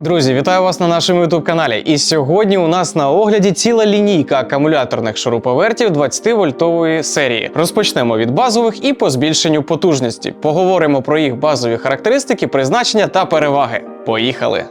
Друзі, вітаю вас на нашому youtube каналі. І сьогодні у нас на огляді ціла лінійка акумуляторних шуруповертів 20-вольтової серії. Розпочнемо від базових і по збільшенню потужності. Поговоримо про їх базові характеристики, призначення та переваги. Поїхали!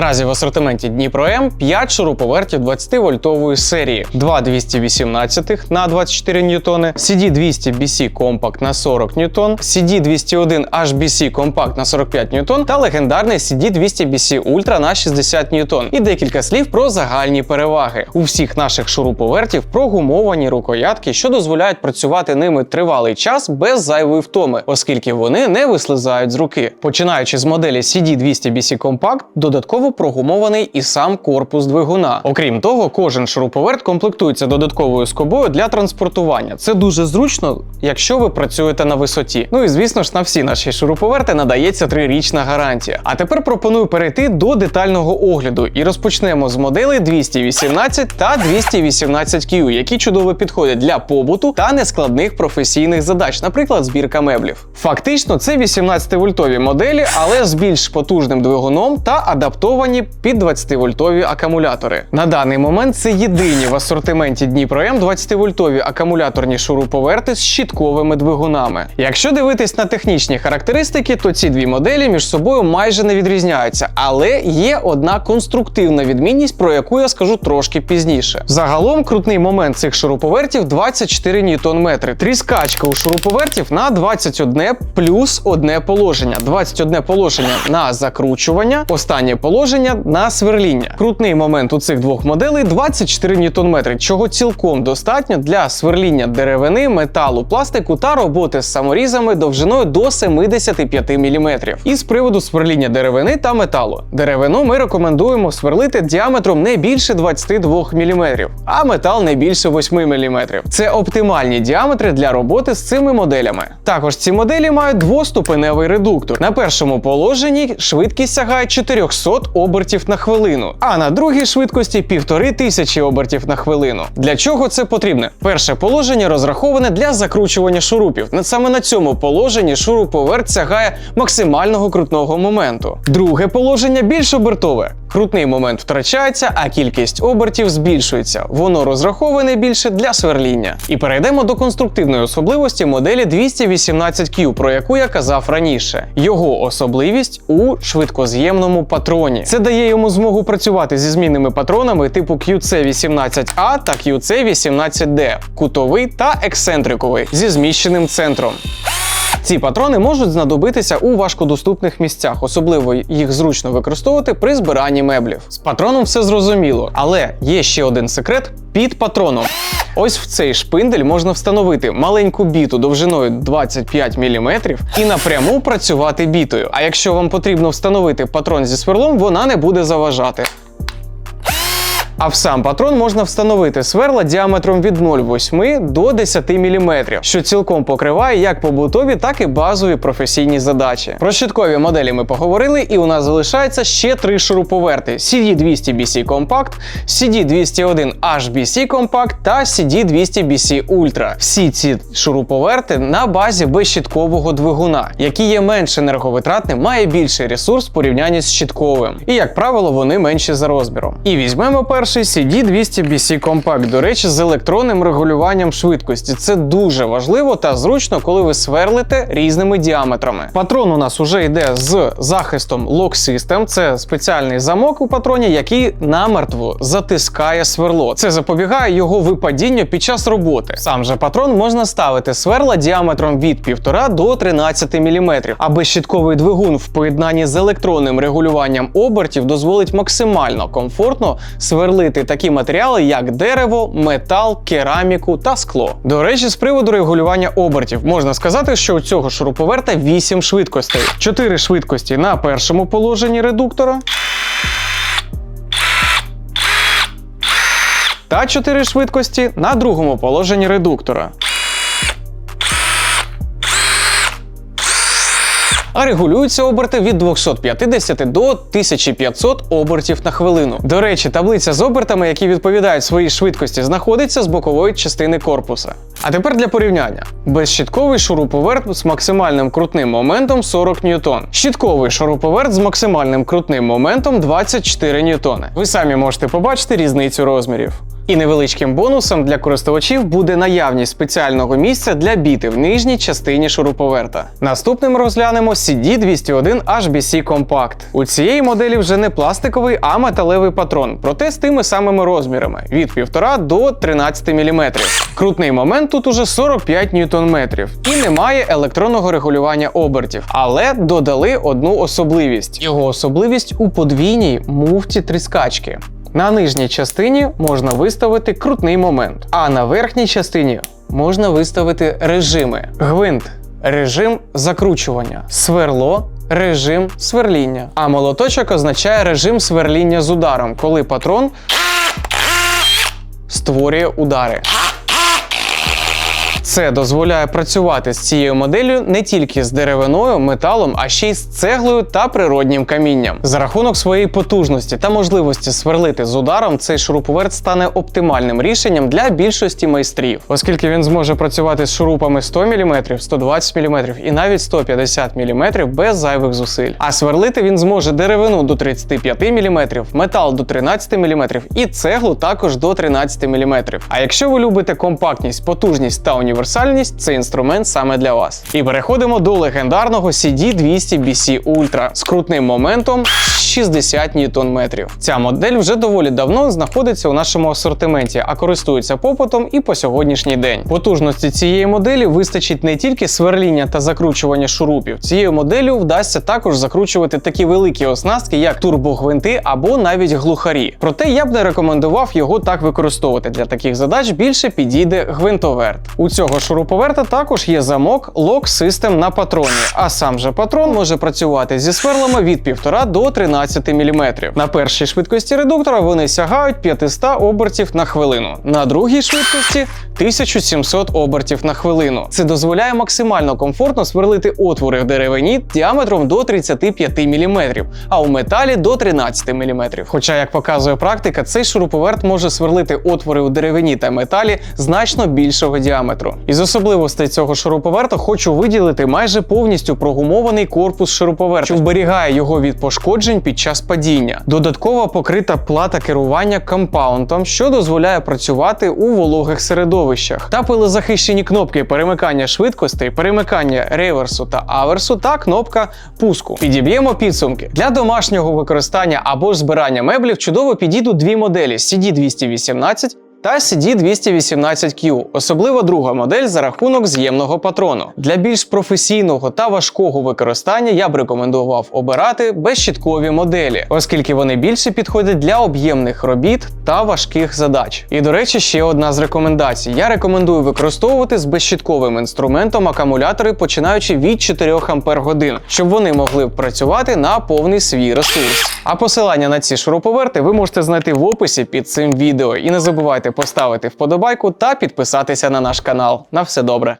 Наразі в асортименті Дніпро М 5 шуруповертів 20-вольтової серії, 2 218 на 24 ньютони, CD200 BC Compact на 40 ньютон, CD201 HBC Compact на 45 ньютон та легендарний CD200 BC Ultra на 60 ньютон. І декілька слів про загальні переваги. У всіх наших шуруповертів прогумовані рукоятки, що дозволяють працювати ними тривалий час без зайвої втоми, оскільки вони не вислизають з руки. Починаючи з моделі CD200 BC Compact, додатково прогумований і сам корпус двигуна. Окрім того, кожен шуруповерт комплектується додатковою скобою для транспортування. Це дуже зручно, якщо ви працюєте на висоті. Ну і звісно ж, на всі наші шуруповерти надається трирічна гарантія. А тепер пропоную перейти до детального огляду і розпочнемо з моделей 218 та 218Q, які чудово підходять для побуту та нескладних професійних задач, наприклад, збірка меблів. Фактично, це 18-вольтові моделі, але з більш потужним двигуном та адаптовані під 20-вольтові акумулятори. На даний момент це єдині в асортименті Дніпро М 20-вольтові акумуляторні шуруповерти з щітковими двигунами. Якщо дивитись на технічні характеристики, то ці дві моделі між собою майже не відрізняються, але є одна конструктивна відмінність, про яку я скажу трошки пізніше. Загалом крутний момент цих шуруповертів 24 ньютон-метри. Тріскачка у шуруповертів на 21 плюс одне положення. 21 положення на закручування, останнє положення на сверління. Крутний момент у цих двох моделей 24 ньютон-метри, чого цілком достатньо для сверління деревини, металу, пластику та роботи з саморізами довжиною до 75 мм. І з приводу сверління деревини та металу. Деревину ми рекомендуємо сверлити діаметром не більше 22 мм, а метал не більше 8 мм. Це оптимальні діаметри для роботи з цими моделями. Також ці моделі мають двоступеневий редуктор. На першому положенні швидкість сягає 400 обертів на хвилину, а на другій швидкості 1500 обертів на хвилину. Для чого це потрібно? Перше положення розраховане для закручування шурупів. Саме на цьому положенні шуруповерт сягає максимального крутного моменту. Друге положення більш обертове. Крутний момент втрачається, а кількість обертів збільшується. Воно розраховане більше для сверління. І перейдемо до конструктивної особливості моделі 218Q, про яку я казав раніше. Його особливість у швидкоз'ємному патроні. Це дає йому змогу працювати зі змінними патронами типу QC18A та QC18D, кутовий та ексцентриковий зі зміщеним центром. Ці патрони можуть знадобитися у важкодоступних місцях, особливо їх зручно використовувати при збиранні меблів. З патроном все зрозуміло, але є ще один секрет під патроном. Ось в цей шпиндель можна встановити маленьку біту довжиною 25 мм і напряму працювати бітою. А якщо вам потрібно встановити патрон зі сверлом, вона не буде заважати. А в сам патрон можна встановити сверла діаметром від 0,8 до 10 мм, що цілком покриває як побутові, так і базові професійні задачі. Про щиткові моделі ми поговорили, і у нас залишається ще три шуруповерти: CD200 BC Compact, CD201 HBC Compact та CD200 BC Ultra. Всі ці шуруповерти на базі безщіткового двигуна, який є менш енерговитратним, має більший ресурс в порівнянні з щитковим. І, як правило, вони менші за розміром. І візьмемо перший CD200 BC Compact, до речі, з електронним регулюванням швидкості. Це дуже важливо та зручно, коли ви сверлите різними діаметрами. Патрон у нас уже йде з захистом Lock System. Це спеціальний замок у патроні, який намертво затискає сверло. Це запобігає його випадінню під час роботи. Сам же патрон можна ставити сверла діаметром від 1,5 до 13 мм, а безщітковий двигун в поєднанні з електронним регулюванням обертів дозволить максимально комфортно сверлити такі матеріали, як дерево, метал, кераміку та скло. До речі, з приводу регулювання обертів можна сказати, що у цього шуруповерта 8 швидкостей: 4 швидкості на першому положенні редуктора. Та 4 швидкості на другому положенні редуктора. А регулюються оберти від 250 до 1500 обертів на хвилину. До речі, таблиця з обертами, які відповідають своїй швидкості, знаходиться з бокової частини корпуса. А тепер для порівняння: безщітковий шуруповерт з максимальним крутним моментом 40 ньютон. Щітковий шуруповерт з максимальним крутним моментом 24 ньютони. Ви самі можете побачити різницю розмірів. І невеличким бонусом для користувачів буде наявність спеціального місця для біти в нижній частині шуруповерта. Наступним розглянемо CD201 HBC Compact. У цієї моделі вже не пластиковий, а металевий патрон, проте з тими самими розмірами від 1,5 до 13 мм. Крутний момент тут уже 45 ньютон-метрів і немає електронного регулювання обертів, але додали одну особливість. Його особливість у подвійній муфті тріскачки. На нижній частині можна виставити крутний момент, а на верхній частині можна виставити режими: гвинт режим закручування, сверло. Режим сверління. А молоточок означає режим сверління з ударом, коли патрон створює удари. Це дозволяє працювати з цією моделлю не тільки з деревиною, металом, а ще й з цеглою та природнім камінням. За рахунок своєї потужності та можливості сверлити з ударом, цей шуруповерт стане оптимальним рішенням для більшості майстрів, оскільки він зможе працювати з шурупами 100 мм, 120 мм і навіть 150 мм без зайвих зусиль. А сверлити він зможе деревину до 35 мм, метал до 13 мм і цеглу також до 13 мм. А якщо ви любите компактність, потужність та універсальність, цей інструмент саме для вас. І переходимо до легендарного CD200BC Ultra з крутним моментом 60 Нм. Ця модель вже доволі давно знаходиться у нашому асортименті, а користується попитом і по сьогоднішній день. Потужності цієї моделі вистачить не тільки сверління та закручування шурупів. Цією моделлю вдасться також закручувати такі великі оснастки, як турбогвинти або навіть глухарі. Проте я б не рекомендував його так використовувати. Для таких задач більше підійде гвинтоверт. У цього шуруповерта також є замок Lock System на патроні, а сам же патрон може працювати зі сверлами від 1,5 до 13 мм. На першій швидкості редуктора вони сягають 500 обертів на хвилину, на другій швидкості 1700 обертів на хвилину. Це дозволяє максимально комфортно сверлити отвори в деревині діаметром до 35 мм, а у металі до 13 мм. Хоча, як показує практика, цей шуруповерт може сверлити отвори у деревині та металі значно більшого діаметру. Із особливостей цього шуруповерта хочу виділити майже повністю прогумований корпус шуруповерта, що вберігає його від пошкоджень під час падіння. Додатково покрита плата керування компаунтом, що дозволяє працювати у вологих середовищах, та пилозахищені кнопки перемикання швидкостей, перемикання реверсу та аверсу та кнопка пуску. Підіб'ємо підсумки для домашнього використання або ж збирання меблів чудово підійдуть дві моделі CD218 та CD218Q, особливо друга модель за рахунок з'ємного патрону. Для більш професійного та важкого використання я б рекомендував обирати безщіткові моделі, оскільки вони більше підходять для об'ємних робіт та важких задач. І до речі, ще одна з рекомендацій: я рекомендую використовувати з безщітковим інструментом акумулятори, починаючи від 4 Ампер годин, щоб вони могли працювати на повний свій ресурс. А посилання на ці шуруповерти ви можете знайти в описі під цим відео. І не забувайте поставити вподобайку та підписатися на наш канал. На все добре.